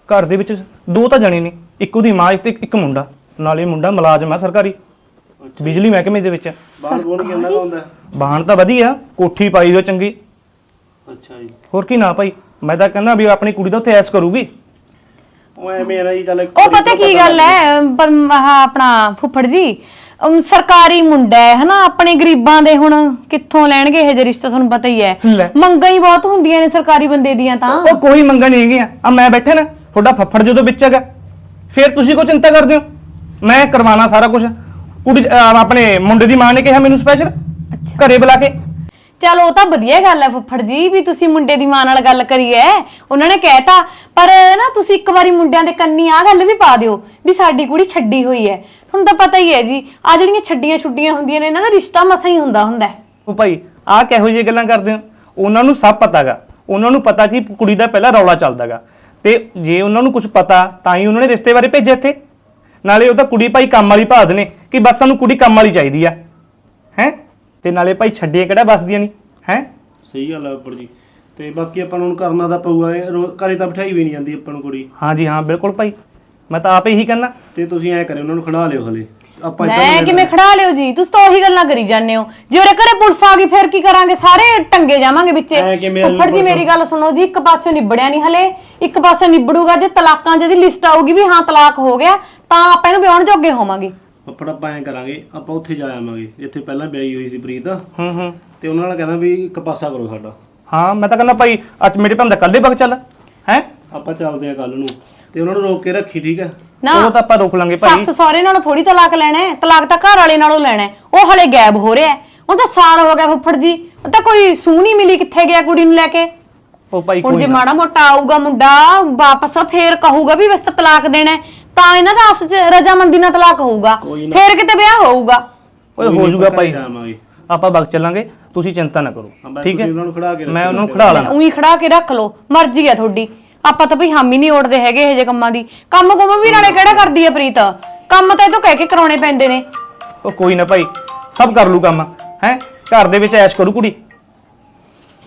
F: ਘਰ ਦੇ ਵਿੱਚ ਦੋ ਤਾਂ ਜਣੇ ਨੇ ਇੱਕ ਉਹਦੀ ਮਾਂ ਤੇ ਇੱਕ ਮੁੰਡਾ। ਨਾਲੇ ਮੁੰਡਾ ਮੁਲਾਜ਼ਮ ਆ ਸਰਕਾਰੀ ਬਿਜਲੀ ਮਹਿਕਮੇ ਦੇ ਵਿੱਚ।
E: ਬਾਹਰ ਬੋਲ ਕਿੰਨਾ ਕੁ ਹੁੰਦਾ
F: ਬਾਹਣ ਤਾਂ ਵਧੀਆ ਕੋਠੀ ਪਾਈ ਹੋ ਚੰਗੀ।
E: ਅੱਛਾ ਜੀ।
F: ਹੋਰ ਕੀ ਨਾ ਭਾਈ ਮੈਂ ਤਾਂ ਕਹਿੰਦਾ ਵੀ ਆਪਣੀ ਕੁੜੀ ਦਾ ਉੱਥੇ ਐਸ ਕਰੂਗੀ।
E: ਉਹ ਐਵੇਂ
B: ਪਤਾ ਕੀ ਗੱਲ ਹੈ ਪਰ ਆਹ ਆਪਣਾ ਫੁੱਫੜ ਜੀ ਅਮ, ਸਰਕਾਰੀ ਮੁੰਡਾ ਹੈ ਹਨਾ? ਆਪਣੇ ਗਰੀਬਾਂ ਦੇ ਹੁਣ ਕਿੱਥੋਂ ਲੈਣਗੇ ਇਹ ਜਿਹੇ ਰਿਸ਼ਤੇ ਤੁਹਾਨੂੰ ਪਤਾ ਹੀ ਹੈ। ਮੰਗਾਂ ਹੀ ਬਹੁਤ ਹੁੰਦੀਆਂ ਨੇ ਸਰਕਾਰੀ ਬੰਦੇ ਦੀਆਂ ਤਾਂ।
F: ਉਹ ਕੋਈ ਮੰਗਾ ਨਹੀਂ ਹੈਗੀਆਂ। ਆ ਮੈਂ ਬੈਠੇ ਨਾ ਤੁਹਾਡਾ ਫੱਫੜ ਜਦੋਂ ਵਿੱਚ ਹੈਗਾ ਫਿਰ ਤੁਸੀਂ ਕੋ ਚਿੰਤਾ ਕਰਦੇ ਹੋ? ਮੈਂ ਕਰਵਾਣਾ ਸਾਰਾ ਕੁਝ ਕੁੜੀ ਅਹ ਆਪਣੇ ਮੁੰਡੇ ਦੀ ਮਾਂ ਨੇ ਕਿਹਾ ਮੈਨੂੰ ਸਪੈਸ਼ਲ ਘਰੇ ਬੁਲਾ ਕੇ।
B: ਚਲ ਉਹ ਤਾਂ ਵਧੀਆ ਗੱਲ ਹੈ ਫੁੱਫੜ ਜੀ ਵੀ ਤੁਸੀਂ ਮੁੰਡੇ ਦੀ ਮਾਂ ਨਾਲ ਗੱਲ ਕਰੀ ਹੈ ਉਹਨਾਂ ਨੇ ਕਹਿਤਾ ਪਰ ਨਾ ਤੁਸੀਂ ਇੱਕ ਵਾਰੀ ਮੁੰਡਿਆਂ ਦੇ ਕੰਨੀ ਆ ਗੱਲ ਵੀ ਪਾ ਦਿਓ ਵੀ ਸਾਡੀ ਕੁੜੀ ਛੱਡੀ ਹੋਈ ਹੈ। ਤੁਹਾਨੂੰ ਤਾਂ ਪਤਾ ਹੀ ਹੈ ਜੀ ਆ ਜਿਹੜੀਆਂ ਛੱਡੀਆਂ ਛੁੱਡੀਆਂ ਹੁੰਦੀਆਂ ਨੇ ਇਹਨਾਂ ਦਾ ਰਿਸ਼ਤਾ ਮਸਾਂ ਹੀ ਹੁੰਦਾ ਹੁੰਦਾ ਹੈ।
F: ਉਹ ਭਾਈ ਆਹ ਕਿਹੋ ਜਿਹੀ ਗੱਲਾਂ ਕਰਦੇ ਹੋ? ਉਹਨਾਂ ਨੂੰ ਸਭ ਪਤਾਗਾ। ਉਹਨਾਂ ਨੂੰ ਪਤਾ ਕਿ ਕੁੜੀ ਦਾ ਪਹਿਲਾਂ ਰੌਲਾ ਚੱਲਦਾਗਾ। ਤੇ ਜੇ ਉਹਨਾਂ ਨੂੰ ਕੁਝ ਪਤਾ ਤਾਂ ਹੀ ਉਹਨਾਂ ਨੇ ਰਿਸ਼ਤੇ ਬਾਰੇ ਭੇਜਿਆ ਇੱਥੇ। ਨਾਲੇ ਉਹ ਤਾਂ ਕੁੜੀ ਭਾਈ ਕੰਮ ਵਾਲੀ ਭਾਦ ਨੇ ਕਿ ਬਸ ਸਾਨੂੰ ਕੁੜੀ ਕੰਮ ਵਾਲੀ ਚਾਹੀਦੀ ਆ। ਹੈ? ਤੇ ਨਾਲੇ ਭਾਈ ਛੱਡੀਆਂ ਕਿਹੜਾ ਬਸਦੀਆਂ ਨਹੀਂ ਹੈ?
E: ਸਹੀ ਗੱਲ ਆ ਉੱਪਰ ਜੀ। ਤੇ ਬਾਕੀ ਆਪਾਂ ਨੂੰ ਹੁਣ ਕਰਨਾ ਤਾਂ ਪਊਗਾ ਇਹ ਰੋ- ਘਰੇ ਤਾਂ ਬਿਠਾਈ ਵੀ ਨਹੀਂ ਜਾਂਦੀ ਆਪਾਂ ਨੂੰ ਕੁੜੀ।
F: ਹਾਂਜੀ ਹਾਂ ਬਿਲਕੁਲ ਭਾਈ। ਮੈਂ ਤਾਂ ਆਪੇ ਹੀ ਕਹਿੰਦਾ।
E: ਤੇ ਤੁਸੀਂ ਐ ਕਰਿਓ ਉਹਨਾਂ ਨੂੰ ਖੜਾ ਲਿਓ ਹਲੇ। ਆਪਾਂ ਇੱਧਰ
B: ਮੈਂ ਕਿਵੇਂ ਖੜਾ ਲਿਓ ਜੀ? ਤੁਸੀਂ ਤਾਂ ਉਹੀ ਗੱਲਾਂ ਕਰੀ ਜਾਂਦੇ ਹੋ। ਜੇ ਉਹਰੇ ਘਰੇ ਪੁਲਿਸ ਆ ਗਈ ਫਿਰ ਕੀ ਕਰਾਂਗੇ? ਸਾਰੇ ਟੰਗੇ ਜਾਵਾਂਗੇ ਵਿੱਚੇ।
E: ਐਂ ਕਿਵੇਂ ਆ
B: ਫੁੱਫੜ ਜੀ ਮੇਰੀ ਗੱਲ ਸੁਣੋ ਜੀ ਇੱਕ ਪਾਸੇ ਨਿਬੜਿਆ ਨਹੀਂ ਹਲੇ ਇੱਕ ਪਾਸੇ ਨਿਬੜੂਗਾ ਜੇ ਤਲਾਕਾਂ ਜਿਹਦੀ ਲਿਸਟ ਆਊਗੀ ਵੀ ਹਾਂ ਤਲਾਕ ਹੋ ਗਿਆ ਤਾਂ ਆਪਾਂ ਇਹਨੂੰ ਵਿਆਹਣ ਜੋਗੇ ਹੋਵਾਂਗੇ।
E: ਪੱਪੜ ਆਪਾਂ ਐ ਕਰਾਂਗੇ ਆਪਾਂ ਉੱਥੇ ਜਾ ਆਵਾਂਗੇ ਜਿੱਥੇ ਪਹਿਲਾਂ ਵਿਆਹੀ ਹੋਈ ਸੀ ਪ੍ਰੀਤ।
F: ਹੂੰ ਹੂੰ।
E: ਤੇ ਉਹਨਾਂ ਨਾਲ ਕਹਿੰਦਾ ਵੀ ਇੱਕ ਪਾਸਾ ਕਰੋ ਸਾਡਾ।
F: ਹਾਂ ਮੈਂ ਤਾਂ ਕਹਿੰਦਾ ਭਾਈ ਅੱਜ ਮੇਰੇ ਭੰਦਾ ਕੱਲੇ ਬਗ ਚੱਲ ਹੈ?
E: ਆਪਾਂ ਚੱਲਦੇ ਆ ਕੱਲ ਨੂੰ। ਤੇ ਉਹਨਾਂ ਨੂੰ ਰੋਕ ਕੇ ਰੱਖੀ ਠੀਕ ਹੈ?
B: ਨਾ।
F: ਉਹ ਤਾਂ ਆਪਾਂ ਰੋਕ ਲਾਂਗੇ ਭਾਈ।
B: ਸੱਸ ਸਹੁਰੇ ਨਾਲੋਂ ਥੋੜੀ ਤਲਾਕ ਲੈਣਾ ਹੈ ਤਲਾਕ ਤਾਂ ਘਰ ਵਾਲੇ ਨਾਲੋਂ ਲੈਣਾ ਹੈ। ਉਹ ਹਲੇ ਗਾਇਬ ਹੋ ਰਿਹਾ ਹੈ। ਉਹ ਤਾਂ ਸਾਲ ਹੋ ਗਿਆ ਫੁੱਫੜ ਜੀ। ਉਹ ਤਾਂ ਕੋਈ ਸੂਹ ਨਹੀਂ ਮਿਲੀ ਕਿੱਥੇ ਗਿਆ ਕੁੜੀ ਨੂੰ ਲੈ ਕੇ।
F: ਉਹ ਭਾਈ
B: ਹੁਣ
F: ਕੋਈ
B: ਜੇ
F: ਨਾ।
B: ਮਾੜਾ ਮੋਟਾ ਆਊਗਾ ਮੁੰਡਾ ਵਾਪਸ ਫੇਰ ਕਹੂਗਾ ਵੀ ਬਸ ਤਲਾਕ ਦੇਣਾ ਹੈ, ਤਾਂ ਇਹਨਾਂ ਦਾ ਆਪਸ ਚ ਰਜਾਮੰਦੀ ਨਾਲ ਤਲਾਕ ਹੋਊਗਾ। ਫੇਰ ਕਿਤੇ ਵਿਆਹ ਹੋਊਗਾ।
F: ਓਏ ਹੋ ਜਾਊਗਾ
E: ਆਪਾਂ
F: ਭਾਈ। ਆਪਾਂ ਬਗ ਚੱਲਾਂਗੇ। ਤੁਸੀਂ ਚਿੰਤਾ ਨਾ ਕਰੋ।
E: ਹਾਂ, ਬਸ
F: ਠੀਕ ਹੈ?
E: ਤੁਸੀਂ ਉਹਨਾਂ ਨੂੰ ਖੜਾ ਕੇ
F: ਮੈਂ
E: ਰੱਖੋ
F: ਉਹਨਾਂ ਨੂੰ ਖੜਾ ਲਾਂਗਾ
B: ਉਹੀ ਖੜਾ ਕੇ ਰੱਖ ਲਓ। ਮਰਜ਼ੀ ਹੈ ਤੁਹਾਡੀ। ਆਪਾਂ ਤਾਂ ਭਈ ਹਾਮੀ ਨਹੀਂ ਓੜਦੇ ਹੈਗੇ ਇਹ ਜੇ ਕੰਮਾਂ ਦੀ। ਕੰਮ ਕੁਮ ਵੀ ਨਾਲੇ ਕਿਹੜਾ ਕਰਦੀ ਹੈ ਪ੍ਰੀਤ? ਕੰਮ ਤਾਂ ਇਹ ਤੋਂ ਕਹਿ ਕੇ ਕਰਾਉਣੇ ਪੈਂਦੇ ਨੇ।
F: ਉਹ ਕੋਈ ਨਾ ਭਾਈ ਸਭ ਕਰ ਲੂ ਕੰਮ ਹੈ? ਘਰ ਦੇ ਵਿੱਚ ਐਸ਼ ਕਰੂ ਕੁੜੀ।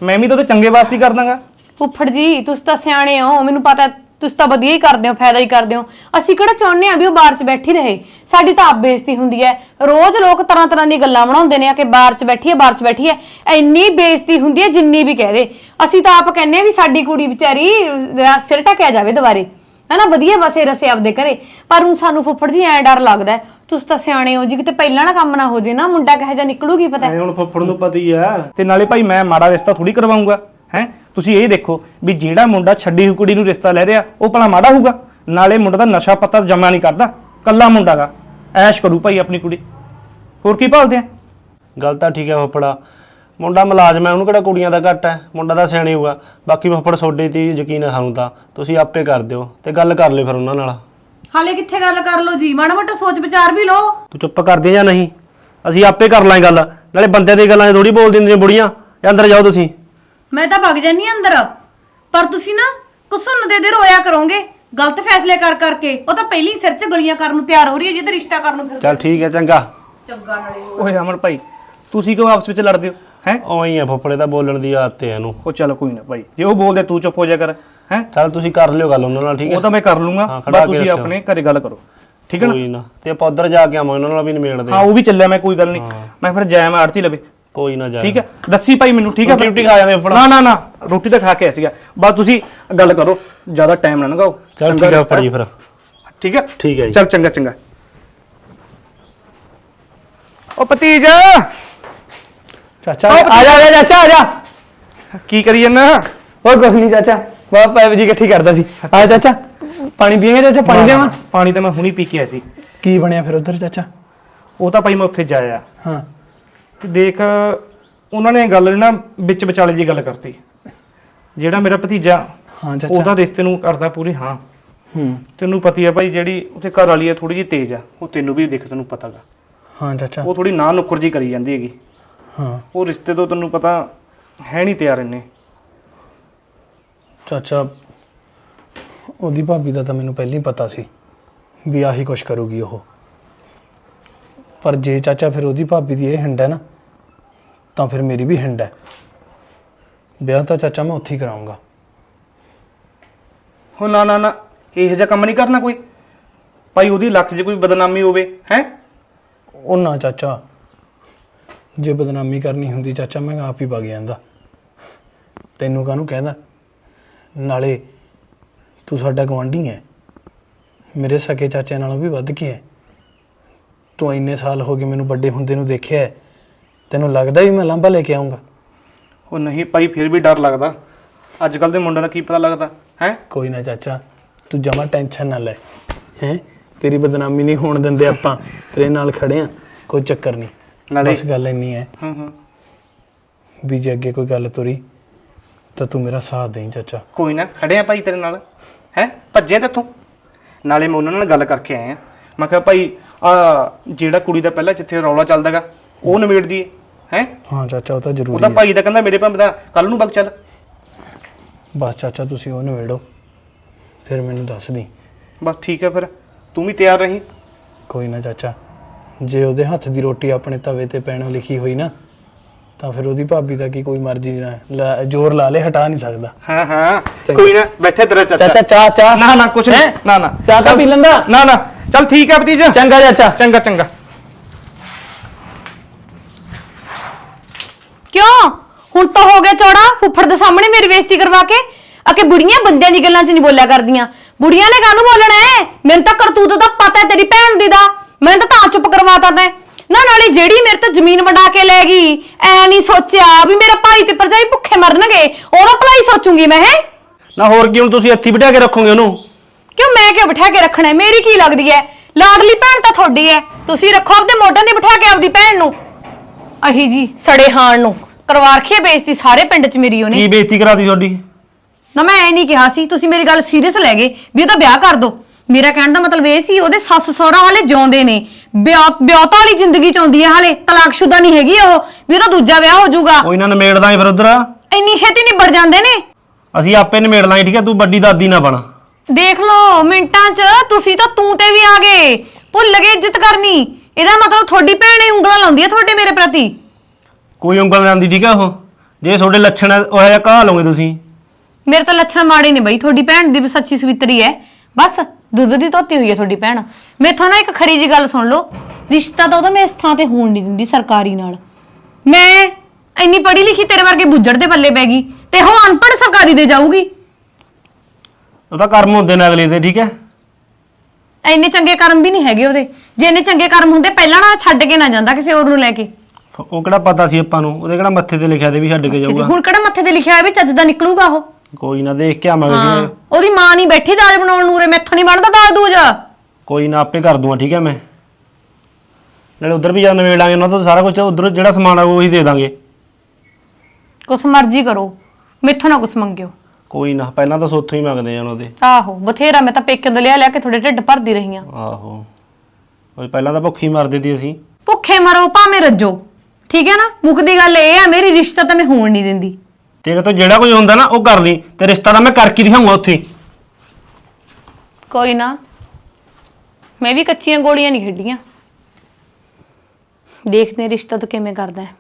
F: ਮੈਂ ਵੀ ਤਾਂ ਉਹਦੇ ਚੰਗੇ ਵਾਸਤੇ ਹੀ ਕਰ ਦਾਂਗਾ
B: ਫੁੱਫੜ ਜੀ ਤੁਸੀਂ ਤਾਂ ਸਿਆਣੇ ਹੋ ਮੈਨੂੰ ਪਤਾ ਤੁਸੀਂ ਤਾਂ ਵਧੀਆ ਹੀ ਕਰਦੇ ਹੋ ਫਾਇਦਾ ਹੀ ਕਰਦੇ ਹੋ। ਅਸੀਂ ਕਿਹੜਾ ਚਾਹੁੰਦੇ ਆ ਵੀ ਉਹ ਬਾਹਰ 'ਚ ਬੈਠੀ ਰਹੇ। ਸਾਡੀ ਤਾਂ ਆਪ ਬੇਇੱਜ਼ਤੀ ਹੁੰਦੀ ਹੈ। ਰੋਜ਼ ਲੋਕ ਤਰ੍ਹਾਂ ਤਰ੍ਹਾਂ ਦੀ ਗੱਲਾਂ ਬਣਾਉਂਦੇ ਨੇ ਆ ਕਿ ਬਾਹਰ 'ਚ ਬੈਠੀ ਹੈ ਬਾਹਰ 'ਚ ਬੈਠੀ ਹੈ। ਇੰਨੀ ਬੇਇੱਜ਼ਤੀ ਹੁੰਦੀ ਹੈ ਜਿੰਨੀ ਵੀ ਕਹਦੇ ਅਸੀਂ ਤਾਂ ਆਪ ਕਹਿੰਨੇ ਵੀ ਸਾਡੀ ਕੁੜੀ ਵਿਚਾਰੀ ਅਹ, ਸਿਰ ਟਕਿਆ ਜਾਵੇ ਦੁਬਾਰੇ। ਹਨਾ ਵਧੀਆ ਵਸੇ ਰਸੇ ਆਪਦੇ ਘਰੇ। ਪਰ ਹੁਣ ਸਾਨੂੰ ਫੁੱਫੜ ਜੀ ਐ ਡਰ ਲੱਗਦਾ ਹੈ। ਤੁਸੀਂ ਤਾਂ ਸਿਆਣੇ ਹੋ ਜੀ ਕਿਤੇ ਪਹਿਲਾਂ ਨਾ ਕੰਮ ਨਾ ਹੋ ਜੇ ਨਾ ਮੁੰਡਾ ਕਹੇ ਜਾ ਨਿਕਲੂਗੀ ਪਤਾ?
E: ਐ ਹੁਣ ਫੱਫੜ ਨੂੰ ਪਤਾ ਹੀ ਆ।
F: ਤੇ ਨਾਲੇ ਭਾਈ ਮੈਂ ਮਾੜਾ ਰਿਸ਼ਤਾ ਥੋੜੀ ਕਰਵਾਉਂਗਾ ਹੈ? ਤੁਸੀਂ ਇਹ ਦੇਖੋ ਵੀ ਜਿਹੜਾ ਮੁੰਡਾ ਛੱਡੀ ਹੋਈ ਕੁੜੀ ਨੂੰ ਰਿਸ਼ਤਾ ਲੈ ਰਿਹਾ ਉਹ ਭਲਾ ਮਾੜਾ ਹੋਊਗਾ? ਨਾਲੇ ਮੁੰਡਾ ਦਾ ਨਸ਼ਾ ਪੱਤਾ ਜਮਾ ਨਹੀਂ ਕਰਦਾ ਕੱਲਾ ਮੁੰਡਾਗਾ ਐਸ਼ ਕਰੂ ਭਾਈ ਆਪਣੀ ਕੁੜੀ। ਹੋਰ ਕੀ ਭਾਲਦੇ ਆ?
E: ਗੱਲ ਤਾਂ ਠੀਕ ਹੈ ਫੱਫੜਾ। ਮੁੰਡਾ ਮੁਲਾਜ਼ਮ ਹੈ ਉਹਨੂੰ ਕਿਹੜਾ ਕੁੜੀਆਂ ਦਾ ਘੱਟ ਹੈ? ਮੁੰਡਾ ਤਾਂ ਸਿਆਣੀ ਹੋਊਗਾ। ਬਾਕੀ ਫੱਫੜ ਤੁਹਾਡੇ ਤੇ ਹੀ ਯਕੀਨ ਹੈ ਸਾਨੂੰ ਤਾਂ। ਤੁਸੀਂ ਆਪੇ ਕਰ ਦਿਓ ਤੇ ਗੱਲ ਕਰ ਲਿਓ ਫਿਰ ਉਹਨਾਂ ਨਾਲ।
B: ਹਾਲੇ ਕਿੱਥੇ ਗੱਲ ਕਰ ਲੋ ਜੀ? ਮਾੜਾ ਮੋਟਾ ਸੋਚ ਵਿਚਾਰ ਵੀ ਲਓ।
E: ਤੂੰ ਚੁੱਪ ਕਰਦੀ ਜਾਂ ਨਹੀਂ? ਅਸੀਂ ਆਪੇ ਕਰ ਲਾਂਗੇ ਗੱਲ। ਨਾਲੇ ਬੰਦਿਆਂ ਦੀ ਗੱਲਾਂ ਥੋੜੀ ਬੋਲ ਦਿੰਦੀਆਂ ਬੁੜੀਆਂ। ਇਹ ਅੰਦਰ ਜਾਓ ਤੁਸੀਂ।
B: ਮੈਂ ਤਾਂ ਭੱਗ ਜਾਨੀ ਆਂ ਅੰਦਰ। ਪਰ ਤੁਸੀਂ ਨਾ ਕੁਸੁੰਨ ਦੇ ਦੇ ਰੋਇਆ ਕਰੋਗੇ। ਗਲਤ ਫੈਸਲੇ ਕਰ ਕਰਕੇ। ਉਹ ਤਾਂ ਪਹਿਲੀ ਸਿਰ 'ਚ ਗਲੀਆਂ ਕਰਨ ਨੂੰ ਤਿਆਰ ਹੋ ਰਹੀ ਹੈ ਜਿੱਦ ਰਿਸ਼ਤਾ ਕਰਨ ਨੂੰ ਫਿਰ।
E: ਚੱਲ ਠੀਕ ਹੈ ਚੰਗਾ।
F: ਓਏ ਅਮਰ ਭਾਈ ਤੁਸੀਂ ਕਿਉਂ ਆਪਸ ਵਿੱਚ ਲੜਦੇ ਹੋ? ਹੈ?
E: ਉਵੇਂ ਹੀ ਆ ਫੱਫੜੇ ਤਾਂ ਬੋਲਣ ਦੀ ਆਦਤ ਹੈ ਇਹਨੂੰ।
F: ਉਹ ਚੱਲ ਕੋਈ ਨਾ ਭਾਈ ਜੇ ਉਹ ਬੋਲਦੇ ਤੂੰ ਚੁੱਪ ਹੋ ਜਾ ਕਰ। ਹੈ?
E: ਚੱਲ ਤੁਸੀਂ ਕਰ ਲਿਓ ਗੱਲ ਉਹਨਾਂ ਨਾਲ ਠੀਕ
F: ਉਹ
E: ਹੈ
F: ਤਾਂ ਮੈਂ ਕਰ ਲੂੰਗਾ।
E: ਹਾਂ, ਖੜਾ
F: ਬਸ
E: ਕੇ
F: ਤੁਸੀਂ
E: ਰੱਖਿਓ।
F: ਆਪਣੇ ਘਰੇ ਗੱਲ ਕਰੋ। ਠੀਕ ਹੈ ਨਾ?
E: ਕੋਈ ਨਾ। ਤੇ ਆਪਾਂ ਉਧਰ ਜਾ ਕੇ ਆਵਾਂਗੇ ਉਹਨਾਂ ਨਾਲ ਵੀ ਨਿਮੇੜਦੇ
F: ਹਾਂ ਉਹ ਵੀ ਚੱਲਿਆ ਮੈਂ ਕੋਈ ਗੱਲ ਨਹੀਂ। ਮੈਂ ਫਿਰ ਜਾਇਆ ਮੈਂ ਆੜਤੀ ਲਵੇ।
E: ਕੋਈ ਨਾ ਜਾ
F: ਠੀਕ ਹੈ? ਦੱਸੀ ਭਾਈ ਮੈਨੂੰ ਠੀਕ ਹੈ?
E: ਰੂਟੀ ਖਾ ਜਾਂਦੇ ਆਪਣਾ।
F: ਨਾ ਨਾ ਨਾ ਰੋਟੀ ਤਾਂ ਖਾ ਕੇ ਆਇਆ ਸੀਗਾ। ਬਸ ਤੁਸੀਂ ਗੱਲ ਕਰੋ ਜ਼ਿਆਦਾ ਟਾਈਮ ਨਾ ਲਗਾਓ।
E: ਚੱਲ ਠੀਕ ਹੈ ਫੜੀ ਫਿਰ।
F: ਠੀਕ ਹੈ?
E: ਠੀਕ ਹੈ ਜੀ।
F: ਚੱਲ ਚੰਗਾ ਚੰਗਾ। ਉਹ ਭਤੀਜ!
D: ਚਾਚਾ। ਆ ਜਾ ਆ ਜਾ ਚਾਚਾ ਆ ਜਾ।
F: ਕੀ ਕਰੀ ਜੰਨਾ?
D: ਓਏ ਕੁਛ ਨਹੀਂ ਚਾਚਾ। ਬਾਪ ਪਾਈਪ ਜੀ ਇਕੱਠੀ ਕਰਦਾ ਸੀ। ਆ ਚਾਚਾ। ਪਾਣੀ ਪੀਏਂਗੇ ਚਾਚਾ? ਪਾਣੀ ਦੇਵਾਂ?
F: ਪਾਣੀ ਤਾਂ ਮੈਂ ਹੁਣੀ ਪੀ ਕੇ ਆਇਆ ਸੀ।
D: ਕੀ ਬਣਿਆ ਫਿਰ ਉਧਰ ਚਾਚਾ?
F: ਉਹ ਤਾਂ ਭਾਈ ਮੈਂ ਉੱਥੇ ਜਾਇਆ।
D: ਹਾਂ।
F: ਤੇ ਦੇਖ ਉਹਨਾਂ ਨੇ ਗੱਲ ਨਾ ਵਿੱਚ ਵਿਚਾਲੇ ਜੀ ਗੱਲ ਕਰਤੀ। ਜਿਹੜਾ ਮੇਰਾ ਭਤੀਜਾ
D: ਹਾਂ ਚਾਚਾ।
F: ਉਹਦਾ ਰਿਸ਼ਤੇ ਨੂੰ ਕਰਦਾ ਪੂਰੀ ਹਾਂ।
D: ਹੂੰ।
F: ਤੈਨੂੰ ਪਤੀ ਹੈ ਭਾਈ ਜਿਹੜੀ ਉਹਦੇ ਘਰ ਵਾਲੀ ਹੈ ਥੋੜੀ ਜਿਹੀ ਤੇਜ਼ ਆ। ਉਹ ਤੈਨੂੰ ਵੀ ਦੇਖ ਤੈਨੂੰ ਪਤਾਗਾ
D: ਹਾਂ ਚਾਚਾ।
F: ਉਹ ਥੋੜੀ ਨਾ ਨੁੱਕਰ ਜੀ ਕਰੀ ਜਾਂਦੀ ਹੈਗੀ।
D: ਹਾਂ।
F: ਉਹ ਰਿਸ਼ਤੇ ਤੋਂ ਤੈਨੂੰ ਪਤਾ ਹੈ ਨਹੀਂ ਤਿਆਰ ਇੰਨੇ।
D: ਚਾਚਾ ਉਹਦੀ ਭਾਬੀ ਦਾ ਤਾਂ ਮੈਨੂੰ ਪਹਿਲਾਂ ਹੀ ਪਤਾ ਸੀ ਵੀ ਆਹੀ ਕੁਛ ਕਰੂਗੀ ਉਹ। ਪਰ ਜੇ ਚਾਚਾ ਫਿਰ ਉਹਦੀ ਭਾਬੀ ਦੀ ਇਹ ਹਿੰਡ ਹੈ ਨਾ ਤਾਂ ਫਿਰ ਮੇਰੀ ਵੀ ਹਿੰਡ ਹੈ। ਵਿਆਹ ਤਾਂ ਚਾਚਾ ਮੈਂ ਉੱਥੇ ਹੀ ਕਰਾਉਂਗਾ
F: ਹੋ ਨਾ ਨਾ ਨਾ ਇਹੋ ਜਿਹਾ ਕੰਮ ਨਹੀਂ ਕਰਨਾ ਕੋਈ। ਭਾਈ ਉਹਦੀ ਲੱਖ 'ਚ ਕੋਈ ਬਦਨਾਮੀ ਹੋਵੇ ਹੈ?
D: ਉਹ ਨਾ ਚਾਚਾ ਜੇ ਬਦਨਾਮੀ ਕਰਨੀ ਹੁੰਦੀ ਚਾਚਾ ਮੈਂ ਆਪ ਹੀ ਵਗ ਜਾਂਦਾ। ਤੈਨੂੰ ਕਾਹਨੂੰ ਕਹਿੰਦਾ? ਨਾਲੇ ਤੂੰ ਸਾਡਾ ਗਵਾਂਢੀ ਹੈ। ਮੇਰੇ ਸਕੇ ਚਾਚੇ ਨਾਲੋਂ ਵੀ ਵੱਧ ਕੇ ਹੈ? ਤੂੰ ਇੰਨੇ ਸਾਲ ਹੋ ਗਏ ਮੈਨੂੰ ਵੱਡੇ ਹੁੰਦੇ ਨੂੰ ਦੇਖਿਆ ਹੈ। ਤੈਨੂੰ ਲੱਗਦਾ ਵੀ ਮੈਂ ਲਾਂਭਾ ਲੈ ਕੇ ਆਉਂਗਾ
F: ਉਹ ਨਹੀਂ ਭਾਈ ਫਿਰ ਵੀ ਡਰ ਲੱਗਦਾ। ਅੱਜ ਕੱਲ ਦੇ ਮੁੰਡਿਆਂ ਦਾ ਕੀ ਪਤਾ ਲੱਗਦਾ ਹੈ?
D: ਕੋਈ ਨਾ ਚਾਚਾ ਤੂੰ ਜਮਾ ਟੈਨਸ਼ਨ ਨਾ ਲੈ ਹੈ? ਤੇਰੀ ਬਦਨਾਮੀ ਨਹੀਂ ਹੋਣ ਦਿੰਦੇ ਆਪਾਂ ਤੇਰੇ ਨਾਲ ਖੜੇ ਆ ਕੋਈ ਚੱਕਰ ਨਹੀਂ।
F: ਨਾਲੇ
D: ਬਸ ਗੱਲ ਇੰਨੀ ਹੈ।
F: ਹੂੰ ਹੂੰ।
D: ਵੀ ਜੇ ਅੱਗੇ ਕੋਈ ਗੱਲ ਤੁਰੀ ਤਾਂ ਤੂੰ ਮੇਰਾ ਸਾਥ ਦੇਈਂ ਚਾਚਾ।
F: ਕੋਈ ਨਾ ਖੜੇ ਆ ਭਾਈ ਤੇਰੇ ਨਾਲ ਹੈ? ਭੱਜੇ ਤੇਥੋਂ। ਨਾਲੇ ਮੈਂ ਉਹਨਾਂ ਨਾਲ ਗੱਲ ਕਰਕੇ ਆਇਆ। ਮੈਂ ਕਿਹਾ ਭਾਈ ਆ ਜਿਹੜਾ ਕੁੜੀ ਦਾ ਪਹਿਲਾਂ ਜਿੱਥੇ ਰੌਲਾ ਚੱਲਦਾਗਾ ਉਹ ਨਿਬੇੜ ਦੀਏ ਹੈ?
D: ਹਾਂ ਚਾਚਾ ਉਹ ਤਾਂ ਜ਼ਰੂਰੀ
F: ਉਹਦਾ
D: ਹੈ।
F: ਭਾਈ ਦਾ ਕਹਿੰਦਾ ਮੇਰੇ ਭਾਵੇਂ ਦਾ ਕੱਲ ਨੂੰ ਬਗ ਚੱਲ।
D: ਬਸ ਚਾਚਾ ਤੁਸੀਂ ਉਹ ਨਵੇੜੋ ਫਿਰ ਮੈਨੂੰ ਦੱਸ ਦੀ।
F: ਬਸ ਠੀਕ ਹੈ ਫਿਰ ਤੂੰ ਵੀ ਤਿਆਰ ਰਹੀਂ।
D: ਕੋਈ ਨਾ ਚਾਚਾ ਜੇ ਉਹਦੇ ਹੱਥ ਦੀ ਰੋਟੀ ਆਪਣੇ ਤਵੇ ਤੇ ਪੈਣੋਂ ਲਿਖੀ ਹੋਈ ਨਾ ਤਾਂ ਫਿਰ ਉਹਦੀ ਭਾਬੀ ਦਾ ਕੀ ਕੋਈ ਮਰਜ਼ੀ ਨਾ ਲੈ- ਜ਼ੋਰ ਲਾ ਲੇ ਹਟਾ ਨਹੀਂ ਸਕਦਾ।
F: ਹਾਂ ਹਾਂ। ਕੋਈ ਨਾ ਬੈਠੇ ਤੇਰਾ ਚਾਚਾ।
D: ਚਾਚਾ ਚਾਹ ਚਾਹ।
F: ਨਾ ਨਾ ਕੁਛ ਨਹੀਂ।
D: ਹੈਂ?
F: ਨਾ ਨਾ।
D: ਚਾਹ ਤਾਂ ਪੀ ਲੈਂਦਾ।
F: ਨਾ ਨਾ। ਚੱਲ ਠੀਕ ਹੈ ਭਤੀਜਾ।
D: ਚੰਗਾ ਚਾਚਾ
F: ਚੰਗਾ ਚੰਗਾ।
B: ਕਿਉਂ? ਹੁਣ ਤਾਂ ਹੋ ਗਿਆ ਚੌੜਾ। ਫੁੱਫੜ ਦੇ ਸਾਹਮਣੇ ਮੇਰੀ ਬੇਇੱਜ਼ਤੀ ਕਰਵਾ ਕੇ। ਅਕੇ ਬੁੜੀਆਂ ਬੰਦਿਆਂ ਦੀ ਗੱਲਾਂ 'ਚ ਨਹੀਂ ਬੋਲਿਆ ਕਰਦੀਆਂ। ਬੁੜੀਆਂ ਨੇ ਕਾਹਨੂੰ ਬੋਲਣਾ ਹੈ? ਮੈਨੂੰ ਤਾਂ ਕਰਤੂਤ ਦਾ ਪਤਾ ਹੈ ਤੇਰੀ ਭੈਣ ਦੀ ਦਾ। ਮੈਂ ਤਾਂ ਤਾਂ ਚੁੱਪ ਕਰਵਾਤਾ ਤੈਂ। ਨਾ ਨਾਲੇ ਜਿਹੜੀ ਮੇਰੇ ਤੋਂ ਜ਼ਮੀਨ ਵੰਡਾ ਕੇ ਲੈ ਗਈ ਐ ਨਹੀਂ ਸੋਚਿਆ ਵੀ ਮੇਰਾ ਭਾਈ ਤੇ ਭਰਜਾਈ ਭੁੱਖੇ ਮਰਨਗੇ ਉਹਦਾ ਭਲਾਈ ਸੋਚੂਗੀ ਮੈਂ ਹੈ?
E: ਨਾ ਹੋਰ ਕੀ ਹੁਣ ਤੁਸੀਂ ਇੱਥੇ ਬਿਠਾ ਕੇ ਰੱਖੋਗੇ ਉਹਨੂੰ?
B: ਕਿਉਂ ਮੈਂ ਕਿਉਂ ਬਿਠਾ ਕੇ ਰੱਖਣਾ ਹੈ? ਮੇਰੀ ਕੀ ਲੱਗਦੀ ਹੈ? ਲਾਡਲੀ ਭੈਣ ਤਾਂ ਤੁਹਾਡੀ ਹੈ। ਤੁਸੀਂ ਰੱਖੋ ਆਪਦੇ ਮੋਢਿਆਂ ਤੇ ਬਿਠਾ ਕੇ ਆਪਦੀ ਭੈਣ ਨੂੰ। ਅਹੀ ਜੀ ਸੜੇ ਹਾਣ ਨੂੰ। ਕਰਵਾ ਰਖੀ ਬੇਇੱਜ਼ਤੀ ਸਾਰੇ ਪਿੰਡ 'ਚ ਮੇਰੀ ਉਹਨੇ।
E: ਕੀ ਬੇਇੱਜ਼ਤੀ ਕਰਾਤੀ ਤੁਹਾਡੀ?
B: ਨਾ ਮੈਂ ਐ ਨਹੀਂ ਕਿਹਾ ਸੀ ਤੁਸੀਂ ਮੇਰੀ ਗੱਲ ਸੀਰੀਅਸ ਲੈ ਗਏ ਵੀ ਉਹਦਾ ਵਿਆਹ ਕਰ ਦੋ। ਮੇਰਾ ਕਹਿਣ ਦਾ ਮਤਲਬ ਇਹ ਸੀ ਉਹਦੇ ਸੱਸ ਸਹੁਰਾ ਹਾਲੇ ਜਿਉਂਦੇ ਨੇ। ਵਿਆਹਤਾ ਵਾਲੀ ਜ਼ਿੰਦਗੀ ਚ ਆਉਂਦੀ ਹੈ ਹਾਲੇ ਤਲਾਕਸ਼ੁਦਾ ਨਹੀਂ ਹੈਗੀ ਉਹ ਵੀ ਉਹਦਾ ਦੂਜਾ ਵਿਆਹ ਹੋ ਜਾਊਗਾ।
E: ਕੋਈ ਨਾ ਨਿਮੇੜ ਦਾਂਗੇ ਫਿਰ ਉਧਰ।
B: ਇੰਨੀ ਛੇਤੀ ਨਿਬੜ ਜਾਂਦੇ ਨੇ?
E: ਅਸੀਂ ਆਪੇ ਨਿਮੇੜ ਲਾਂਗੇ ਠੀਕ ਹੈ ਤੂੰ ਵੱਡੀ ਦਾਦੀ ਨਾ ਬਣ।
B: ਦੇਖ ਲਓ ਮਿੰਟਾਂ 'ਚ ਤੁਸੀਂ ਤਾਂ ਤੂੰ ਤੇ ਵੀ ਆ ਗਏ। ਭੁੱਲ ਗਏ ਇੱਜ਼ਤ ਕਰਨੀ। ਇਹਦਾ ਮਤਲਬ ਤੁਹਾਡੀ ਭੈਣ ਹੀ ਉਂਗਲਾਂ ਲਾਉਂਦੀ ਹੈ ਤੁਹਾਡੇ ਮੇਰੇ ਪ੍ਰਤੀ।
E: ਕੋਈ ਉਂਗਲ ਜਾਂਦੀ ਠੀਕ ਹੈ ਉਹ? ਜੇ ਤੁਹਾਡੇ ਲੱਛਣ ਉਹ ਜਿਹਾ ਕਹਾ ਲਓਗੇ ਤੁਸੀਂ।
B: ਮੇਰੇ ਤਾਂ ਲੱਛਣ ਮਾੜੇ ਨੇ ਬਈ ਤੁਹਾਡੀ ਭੈਣ ਦੀ ਵੀ ਸੱਚੀ ਸਵਿੱਤਰੀ ਹੈ ਬਸ ਦੁੱਧ ਦੀ ਧੋਤੀ ਹੋਈ ਹੈ ਤੁਹਾਡੀ ਭੈਣ। ਮੈਥੋਂ ਨਾ ਇੱਕ ਖਰੀ ਜੀ ਗੱਲ ਸੁਣ ਲਓ। ਰਿਸ਼ਤਾ ਤਾਂ ਉਹਦਾ ਮੈਂ ਇਸ ਥਾਂ ਤੇ ਹੋਣ ਨਹੀਂ ਦਿੰਦੀ ਸਰਕਾਰੀ ਨਾਲ। ਮੈਂ ਇੰਨੀ ਪੜ੍ਹੀ ਲਿਖੀ ਤੇਰੇ ਵਰਗੇ ਬੁੱਜੜ ਦੇ ਪੱਲੇ ਪੈ ਗਈ ਤੇ ਉਹ ਅਨਪੜ੍ਹ ਸਰਕਾਰੀ ਦੇ ਜਾਊਗੀ।
E: ਉਹ ਤਾਂ ਕਰਮ ਹੁੰਦੇ ਨੇ ਅਗਲੇ ਦੇ ਠੀਕ ਹੈ?
B: ਇੰਨੇ ਚੰਗੇ ਕਰਮ ਵੀ ਨਹੀਂ ਹੈਗੇ ਉਹਦੇ। ਜੇ ਇੰਨੇ ਚੰਗੇ ਕਰਮ ਹੁੰਦੇ ਪਹਿਲਾਂ ਨਾ ਛੱਡ ਕੇ ਨਾ ਜਾਂਦਾ ਕਿਸੇ ਹੋਰ ਨੂੰ ਲੈ ਕੇ।
E: ਉਹ ਕਿਹੜਾ ਪਤਾ ਸੀ ਆਪਾਂ ਨੂੰ? ਉਹਦੇ ਕਿਹੜਾ ਮੱਥੇ ਤੇ ਲਿਖਿਆ ਤੇ ਵੀ ਛੱਡ ਕੇ ਜਾਊਗਾ।
B: ਹੁਣ ਕਿਹੜਾ ਮੱਥੇ ਤੇ ਲਿਖਿਆ ਹੋਇਆ ਵੀ ਚੱਜ ਦਾ ਨਿਕਲੂਗਾ ਉਹ?
E: ਕੋਈ ਨਾ ਦੇਖ ਕੇ ਆਵਾਂਗੇ
B: ਹਾਂ
E: ਜੀ
B: ਉਹਦੀ ਮਾਂ ਨਹੀਂ ਬੈਠੀ ਦਾਜ ਬਣਾਉਣ ਨੂੰ ਰੇ ਮੈਥੋਂ ਨਹੀਂ ਬਣਦਾ ਦਾਜ ਦੂਜ।
E: ਕੋਈ ਨਾ ਆਪੇ ਕਰ ਦੂੰਗਾ ਠੀਕ ਹੈ ਮੈਂ। ਨਾਲੇ ਉਧਰ ਵੀ ਜਾ ਨਿਬੇੜ ਲਾਂਗੇ ਉਹਨਾਂ ਤੋਂ ਸਾਰਾ ਕੁਝ ਉਧਰ ਜਿਹੜਾ ਸਮਾਨ ਆ ਉਹੀ ਦੇ ਦਾਂਗੇ।
B: ਕੁਛ ਮਰਜ਼ੀ ਕਰੋ ਮੈਥੋਂ ਨਾ ਕੁਛ ਮੰਗਿਓ।
E: ਕੋਈ ਨਾ ਪਹਿਲਾਂ ਤਾਂ ਸੋਥੋਂ ਹੀ ਮੰਗਦੇ ਆ ਉਹਨਾਂ ਦੇ।
B: ਆਹੋ ਬਥੇਰਾ ਮੈਂ ਤਾਂ ਪੇਕੇ ਤੋਂ ਲਿਆ ਲਿਆ ਕੇ ਤੁਹਾਡੇ ਢਿੱਡ ਭਰਦੀ ਰਹੀ ਆ।
E: ਆਹੋ। ਉਹ ਪਹਿਲਾਂ ਤਾਂ ਭੁੱਖੀ ਮਰਦੇ ਸੀ ਅਸੀਂ।
B: ਭੁੱਖੇ ਮਰੋ ਭਾਵੇਂ ਰੱਜੋ। ਠੀਕ ਹੈ ਨਾ? ਮੁੱਖ ਦੀ ਗੱਲ ਇਹ ਆ ਮੇਰੀ ਰਿਸ਼ਤਾ ਤਾਂ ਮੈਂ ਹੋਣ ਨਹੀਂ ਦਿੰਦੀ।
E: ਤੇਰੇ ਤੋਂ ਜਿਹੜਾ ਕੁਝ ਹੁੰਦਾ ਨਾ, ਉਹ ਕਰ ਲਈ। ਤੇ ਰਿਸ਼ਤਾ ਤਾਂ ਮੈਂ ਕਰਕੇ ਦਿਖਾਉਂਗਾ ਉੱਥੇ।
B: ਕੋਈ ਨਾ। ਮੈਂ ਵੀ ਕੱਚੀਆਂ ਗੋਲੀਆਂ ਨਹੀਂ ਖੇਡੀਆਂ। ਦੇਖਦੇ ਹਾਂ ਰਿਸ਼ਤਾ ਤੂੰ ਕਿਵੇਂ ਕਰਦਾ ਹੈ।